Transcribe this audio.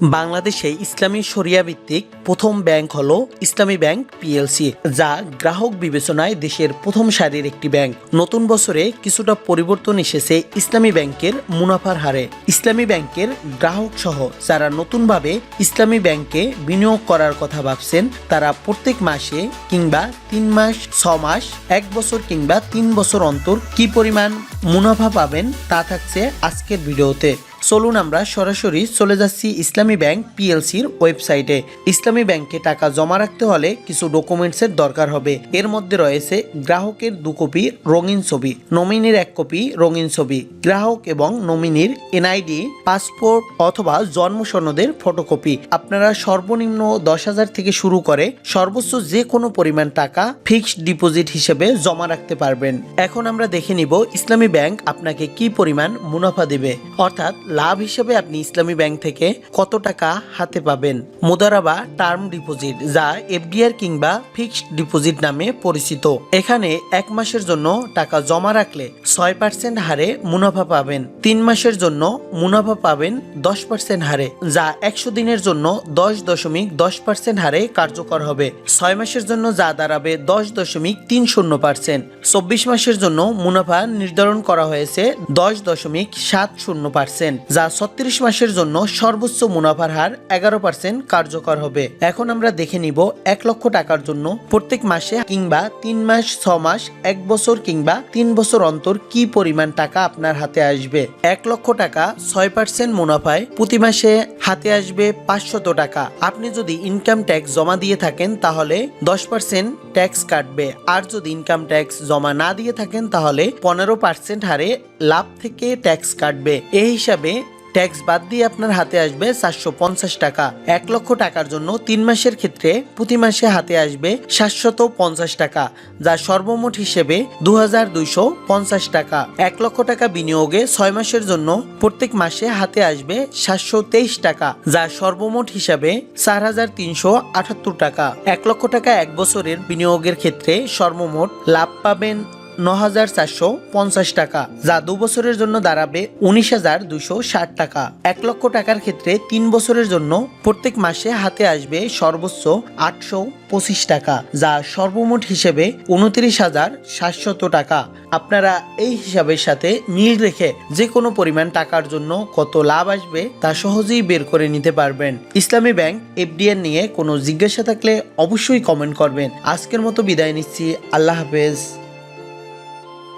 বাংলাদেশে ইসলামী শরিয়া ভিত্তিক প্রথম ব্যাংক হল ইসলামী ব্যাংক পিএলসি, যা গ্রাহক বিবেচনায় দেশের প্রথম সারির একটি ব্যাংক। নতুন বছরে কিছুটা পরিবর্তন এসেছে ইসলামী ব্যাংকের মুনাফার হারে। ইসলামী ব্যাংকের গ্রাহক সহ যারা নতুনভাবে ইসলামী ব্যাংকে বিনিয়োগ করার কথা ভাবছেন, তারা প্রত্যেক মাসে কিংবা তিন মাস, ছ মাস, এক বছর কিংবা তিন বছর অন্তর কি পরিমাণ মুনাফা পাবেন তা থাকছে আজকের ভিডিওতে। চলুন আমরা সরাসরি চলে যাচ্ছি ইসলামী ব্যাংক পিএলসির ওয়েবসাইটে। ইসলামী ব্যাংকে টাকা জমা রাখতে হলে কিছু ডকুমেন্টসের দরকার হবে। এর মধ্যে রয়েছে গ্রাহকের দু কপি রঙিন ছবি, নমিনির এক কপি রঙিন ছবি, গ্রাহক এবং নমিনির এনআইডি, পাসপোর্ট অথবা জন্ম সনদের ফটোকপি। আপনারা সর্বনিম্ন দশ হাজার থেকে শুরু করে সর্বোচ্চ যে কোনো পরিমাণ টাকা ফিক্সড ডিপোজিট হিসেবে জমা রাখতে পারবেন। এখন আমরা দেখে নিব ইসলামী ব্যাংক আপনাকে কি পরিমাণ মুনাফা দেবে। অর্থাৎ লাভ হিসেবে আপনি ইসলামী ব্যাংক থেকে কত টাকা হাতে পাবেন? মুদারাবা টার্ম ডিপোজিট, যা এফডিআর কিংবা ফিক্সড ডিপোজিট নামে পরিচিত। এখানে এক মাসের জন্য টাকা জমা রাখলে ছয় পার্সেন্ট হারে মুনাফা পাবেন। তিন মাসের জন্য মুনাফা পাবেন দশ পার্সেন্ট হারে, যা একশো দিনের জন্য দশ দশমিক দশ পার্সেন্ট হারে কার্যকর হবে। ছয় মাসের জন্য যা দাঁড়াবে দশ দশমিক তিন শূন্য পার্সেন্ট চব্বিশ মাসের জন্য মুনাফা নির্ধারণ করা হয়েছে দশ দশমিক সাত শূন্য পার্সেন্ট যা ছত্রিশ মাসের জন্য সর্বোচ্চ মুনাফার হার এগারো পার্সেন্ট কার্যকর হবে। এখন আমরা দেখে নিব এক লক্ষ টাকার জন্য প্রত্যেক মাসে কিংবা তিন মাস, ছ মাস, এক বছর কিংবা তিন বছর অন্তর কি পরিমাণ টাকা আপনার হাতে আসবে? এক লক্ষ টাকা ছয় পার্সেন্ট মুনাফায় প্রতি মাসে হাতে আসবে পাঁচশত টাকা। আপনি যদি ইনকাম ট্যাক্স জমা দিয়ে থাকেন তাহলে দশ পার্সেন্ট ট্যাক্স কাটবে। আর যদি ইনকাম ট্যাক্স জমা না দিয়ে থাকেন, তাহলে পনেরো পার্সেন্ট হারে লাভ থেকে ট্যাক্স কাটবে। এই হিসাবে ট্যাক্স বাদ দিয়ে আপনার হাতে আসবে চারশো পঞ্চাশ টাকা। এক লক্ষ টাকার জন্য তিন মাসের ক্ষেত্রে প্রতি মাসে হাতে আসবে সাতশত পঞ্চাশ টাকা, যা সর্বমোট হিসেবে দু হাজার দুইশো পঞ্চাশ টাকা। এক লক্ষ টাকা বিনিয়োগে ছয় মাসের জন্য প্রত্যেক মাসে হাতে আসবে সাতশো তেইশ টাকা, যা সর্বমোট হিসাবে চার হাজার তিনশো আটাত্তর টাকা। এক লক্ষ টাকা এক বছরের বিনিয়োগের ক্ষেত্রে সর্বমোট লাভ পাবেন ন হাজার চারশো পঞ্চাশ টাকা। যা দু বছরের জন্য দাঁড়াবে উনিশ হাজার দুশো ষাট টাকা। এক লক্ষ টাকার ক্ষেত্রে তিন বছরের জন্য প্রত্যেক মাসে হাতে আসবে সর্বোচ্চ আটশো পঁচিশ টাকা, যা সর্বমোট হিসেবে উনত্রিশ হাজার সাতশত টাকা। আপনারা এই হিসাবের সাথে মিল রেখে যে কোনো পরিমাণ টাকার জন্য কত লাভ আসবে তা সহজেই বের করে নিতে পারবেন। ইসলামী ব্যাংক, এফডিআর নিয়ে কোনো জিজ্ঞাসা থাকলে অবশ্যই কমেন্ট করবেন। আজকের মতো বিদায় নিচ্ছি। আল্লাহ হাফেজ।